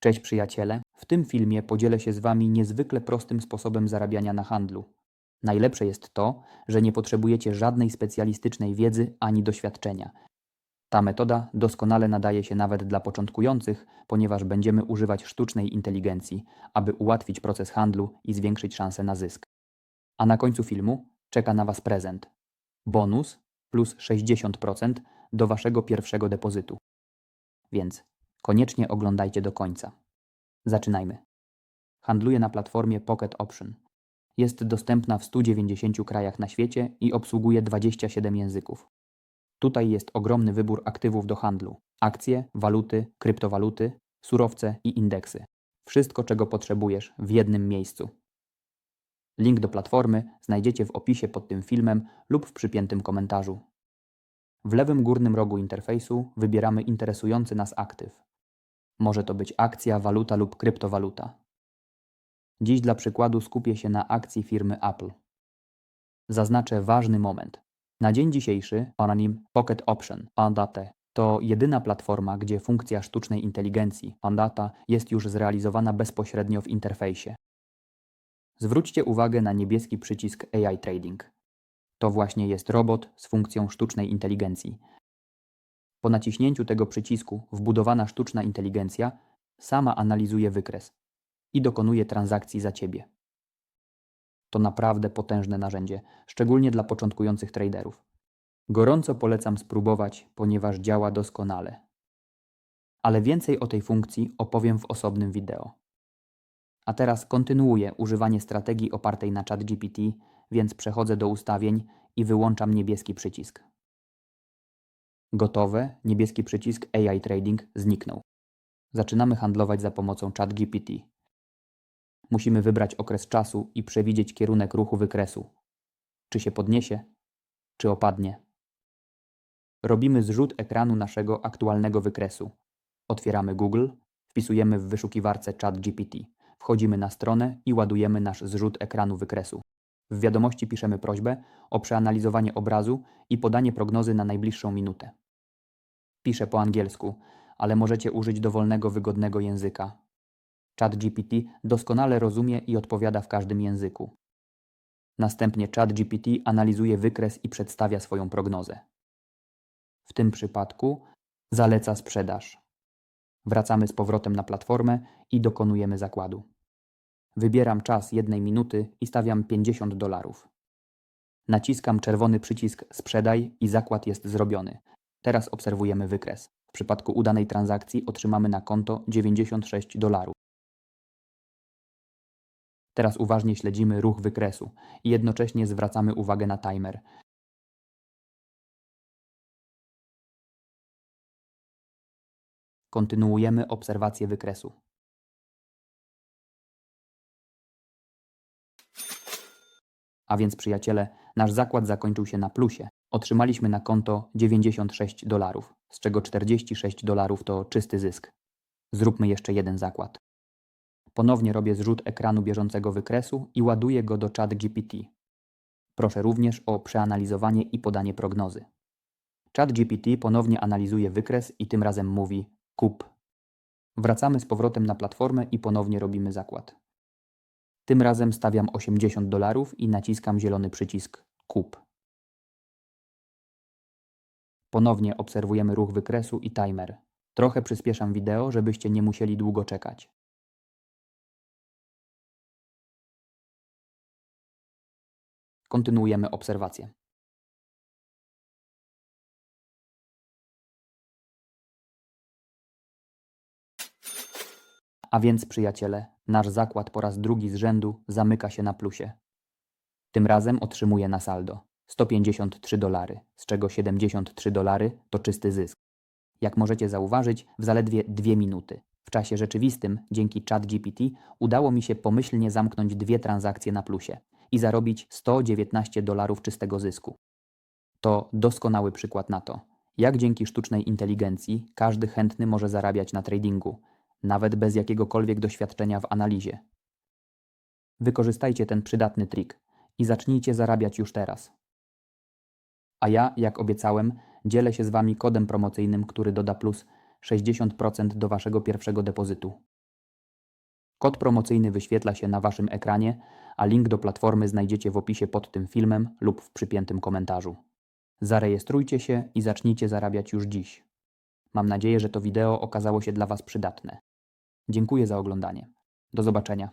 Cześć przyjaciele, w tym filmie podzielę się z Wami niezwykle prostym sposobem zarabiania na handlu. Najlepsze jest to, że nie potrzebujecie żadnej specjalistycznej wiedzy ani doświadczenia. Ta metoda doskonale nadaje się nawet dla początkujących, ponieważ będziemy używać sztucznej inteligencji, aby ułatwić proces handlu i zwiększyć szanse na zysk. A na końcu filmu czeka na Was prezent. Bonus plus 60% do Waszego pierwszego depozytu. Więc koniecznie oglądajcie do końca. Zaczynajmy. Handluję na platformie Pocket Option. Jest dostępna w 190 krajach na świecie i obsługuje 27 języków. Tutaj jest ogromny wybór aktywów do handlu: akcje, waluty, kryptowaluty, surowce i indeksy. Wszystko, czego potrzebujesz w jednym miejscu. Link do platformy znajdziecie w opisie pod tym filmem lub w przypiętym komentarzu. W lewym górnym rogu interfejsu wybieramy interesujący nas aktyw. Może to być akcja, waluta lub kryptowaluta. Dziś dla przykładu skupię się na akcji firmy Apple. Zaznaczę ważny moment. Na dzień dzisiejszy Pananim Pocket Option Pandate to jedyna platforma, gdzie funkcja sztucznej inteligencji Pandata jest już zrealizowana bezpośrednio w interfejsie. Zwróćcie uwagę na niebieski przycisk AI Trading. To właśnie jest robot z funkcją sztucznej inteligencji. Po naciśnięciu tego przycisku wbudowana sztuczna inteligencja sama analizuje wykres i dokonuje transakcji za ciebie. To naprawdę potężne narzędzie, szczególnie dla początkujących traderów. Gorąco polecam spróbować, ponieważ działa doskonale. Ale więcej o tej funkcji opowiem w osobnym wideo. A teraz kontynuuję używanie strategii opartej na ChatGPT, więc przechodzę do ustawień i wyłączam niebieski przycisk. Gotowe, niebieski przycisk AI Trading zniknął. Zaczynamy handlować za pomocą ChatGPT. Musimy wybrać okres czasu i przewidzieć kierunek ruchu wykresu. Czy się podniesie, czy opadnie. Robimy zrzut ekranu naszego aktualnego wykresu. Otwieramy Google, wpisujemy w wyszukiwarce ChatGPT. Wchodzimy na stronę i ładujemy nasz zrzut ekranu wykresu. W wiadomości piszemy prośbę o przeanalizowanie obrazu i podanie prognozy na najbliższą minutę. Piszę po angielsku, ale możecie użyć dowolnego, wygodnego języka. ChatGPT doskonale rozumie i odpowiada w każdym języku. Następnie ChatGPT analizuje wykres i przedstawia swoją prognozę. W tym przypadku zaleca sprzedaż. Wracamy z powrotem na platformę i dokonujemy zakładu. Wybieram czas jednej minuty i stawiam 50 dolarów. Naciskam czerwony przycisk sprzedaj i zakład jest zrobiony. Teraz obserwujemy wykres. W przypadku udanej transakcji otrzymamy na konto 96 dolarów. Teraz uważnie śledzimy ruch wykresu i jednocześnie zwracamy uwagę na timer. Kontynuujemy obserwację wykresu. A więc przyjaciele, nasz zakład zakończył się na plusie. Otrzymaliśmy na konto 96 dolarów, z czego 46 dolarów to czysty zysk. Zróbmy jeszcze jeden zakład. Ponownie robię zrzut ekranu bieżącego wykresu i ładuję go do ChatGPT. Proszę również o przeanalizowanie i podanie prognozy. ChatGPT ponownie analizuje wykres i tym razem mówi kup. Wracamy z powrotem na platformę i ponownie robimy zakład. Tym razem stawiam 80 dolarów i naciskam zielony przycisk kup. Ponownie obserwujemy ruch wykresu i timer. Trochę przyspieszam wideo, żebyście nie musieli długo czekać. Kontynuujemy obserwację. A więc, przyjaciele, nasz zakład po raz drugi z rzędu zamyka się na plusie. Tym razem otrzymuje na saldo 153 dolary, z czego 73 dolary to czysty zysk. Jak możecie zauważyć, w zaledwie dwie minuty. W czasie rzeczywistym, dzięki ChatGPT, udało mi się pomyślnie zamknąć dwie transakcje na plusie i zarobić 119 dolarów czystego zysku. To doskonały przykład na to, jak dzięki sztucznej inteligencji każdy chętny może zarabiać na tradingu, nawet bez jakiegokolwiek doświadczenia w analizie. Wykorzystajcie ten przydatny trik i zacznijcie zarabiać już teraz. A ja, jak obiecałem, dzielę się z Wami kodem promocyjnym, który doda plus 60% do Waszego pierwszego depozytu. Kod promocyjny wyświetla się na Waszym ekranie, a link do platformy znajdziecie w opisie pod tym filmem lub w przypiętym komentarzu. Zarejestrujcie się i zacznijcie zarabiać już dziś. Mam nadzieję, że to wideo okazało się dla Was przydatne. Dziękuję za oglądanie. Do zobaczenia.